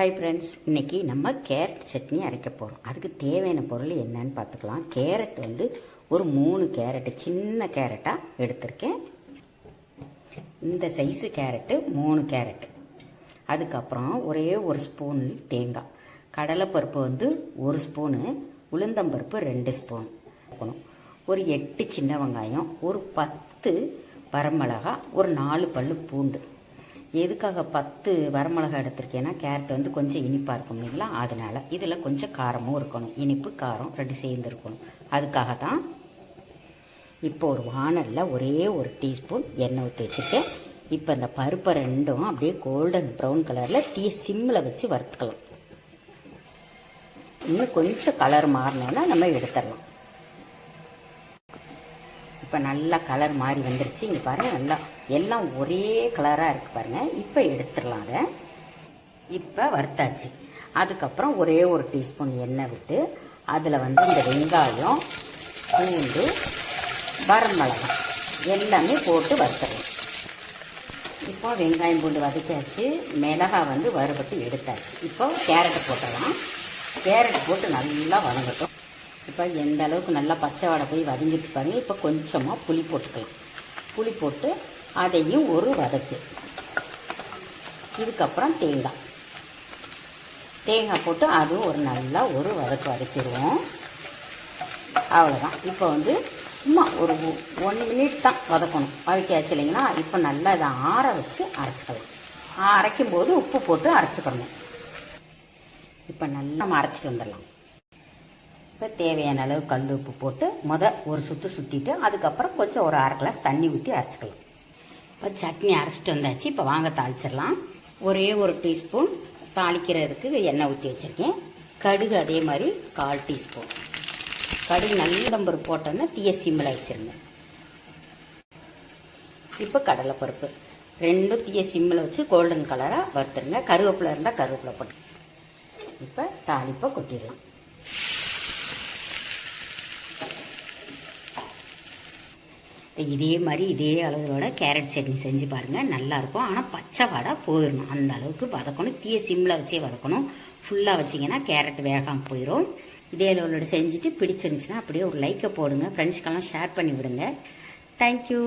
Hi friends இன்றைக்கி நம்ம carrot chutney அரைக்க போகிறோம் அதுக்கு தேவையான பொருள் என்னன்னு பார்த்துக்கலாம். கேரட் வந்து ஒரு மூணு கேரட்டு சின்ன கேரட்டாக எடுத்திருக்கேன். இந்த சைஸு கேரட்டு மூணு கேரட்டு அதுக்கப்புறம் ஒரே ஒரு ஸ்பூன் தேங்காய். கடலைப்பருப்பு வந்து ஒரு ஸ்பூனு உளுந்தம்பருப்பு ரெண்டு ஸ்பூன் ஒரு எட்டு சின்ன வெங்காயம் ஒரு பத்து வரமிளகா ஒரு நாலு பல் பூண்டு. எதுக்காக பத்து வரமிளகா எடுத்திருக்கேன்னா கேரட் வந்து கொஞ்சம் இனிப்பாக இருக்கும் இல்லைங்களா? அதனால் இதில் கொஞ்சம் காரமும் இருக்கணும். இனிப்பு காரம் ரெண்டு சேர்ந்து இருக்கணும் அதுக்காக தான் இப்போ ஒரு வானலில் ஒரே ஒரு டீஸ்பூன் எண்ணெய் ஊற்றி வச்சுருக்கேன். இப்போ இந்த பருப்பை ரெண்டும் அப்படியே கோல்டன் ப்ரௌன் கலரில் தீ சிம்மில் வச்சு வறுத்துக்கலாம். இன்னும் கொஞ்சம் கலர் மாறினோன்னா நம்ம எடுத்துடலாம். இப்போ நல்லா கலர் மாறி வந்துருச்சு. இங்கே பாருங்கள் நல்லா எல்லாம் ஒரே கலராக இருக்குது பாருங்கள் இப்போ எடுத்துடலாம் அதை. இப்போ வறுத்தாச்சு. அதுக்கப்புறம் ஒரே ஒரு டீஸ்பூன் எண்ணெய் விட்டு அதில் வந்து இந்த வெங்காயம் பூண்டு வரமிளகாய் எல்லாமே போட்டு வறுத்துடலாம். இப்போ வெங்காயம் பூண்டு வதக்கியாச்சு. மிளகாய் வந்து வறுபட்டு எடுத்தாச்சு. இப்போ கேரட்டு போட்டலாம் கேரட் போட்டு நல்லா வதங்கட்டும். இப்போ எந்த அளவுக்கு நல்லா பச்சை வாடை போய் வதங்கிடுச்சு பாருங்க. இப்போ கொஞ்சமாக புளி போட்டுக்கலாம். புளி போட்டு அதையும் ஒரு வதக்கு. இதுக்கப்புறம் தேங்காய். தேங்காய் போட்டு அதுவும் ஒரு நல்லா ஒரு வதக்கு வதக்கிடுவோம். அவ்வளோதான் இப்போ வந்து சும்மா ஒரு ஒன் மினிட் தான் வதக்கணும். வதக்கியாச்சு இல்லைங்களா இப்போ நல்லா இதை ஆற வச்சு அரைச்சிக்கலாம். அரைக்கும் போது உப்பு போட்டு அரைச்சிக்கணும். இப்போ நல்லா நம்ம அரைச்சிட்டு வந்துடலாம். இப்போ தேவையான அளவு கல் உப்பு போட்டு முத ஒரு சுற்று சுற்றிட்டு அதுக்கப்புறம் கொஞ்சம் ஒரு அரை கிளாஸ் தண்ணி ஊற்றி அரைச்சிக்கலாம். இப்போ சட்னி அரைச்சிட்டு வந்தாச்சு. இப்போ வாங்க தாளிச்சிடலாம். ஒரே ஒரு டீஸ்பூன் தாளிக்கிறதுக்கு எண்ணெய் ஊற்றி வச்சுருக்கேன். கடுகு அதே மாதிரி கால் டீஸ்பூன் கடுகு நல்லம்பரு போட்டோன்னா தீய சிம்மில் வச்சுருங்க. இப்போ கடலைப்பருப்பு. ரெண்டும் தீய சிம்மில் வச்சு கோல்டன் கலராக வறுத்துருங்க. கருவேப்பிலை இருந்தால் கருவேப்பிலை போட்டு. இப்போ தாளிப்பை கொட்டிடலாம். இதே மாதிரி இதே அளவோட கேரட் சட்னி செஞ்சு பாருங்கள் நல்லாயிருக்கும். ஆனால் பச்சை வடை போயிடணும். அந்த அளவுக்கு வதக்கணும். தீய சிம்மில் வச்சே வதக்கணும். ஃபுல்லாக வச்சிங்கன்னா கேரட் வேகாமல் போயிடும் இதே அளவோட செஞ்சுட்டு பிடிச்சிருந்துச்சுன்னா அப்படியே ஒரு லைக்கை போடுங்க. ஃப்ரெண்ட்ஸ்க்கெல்லாம் ஷேர் பண்ணி விடுங்க. தேங்க்யூ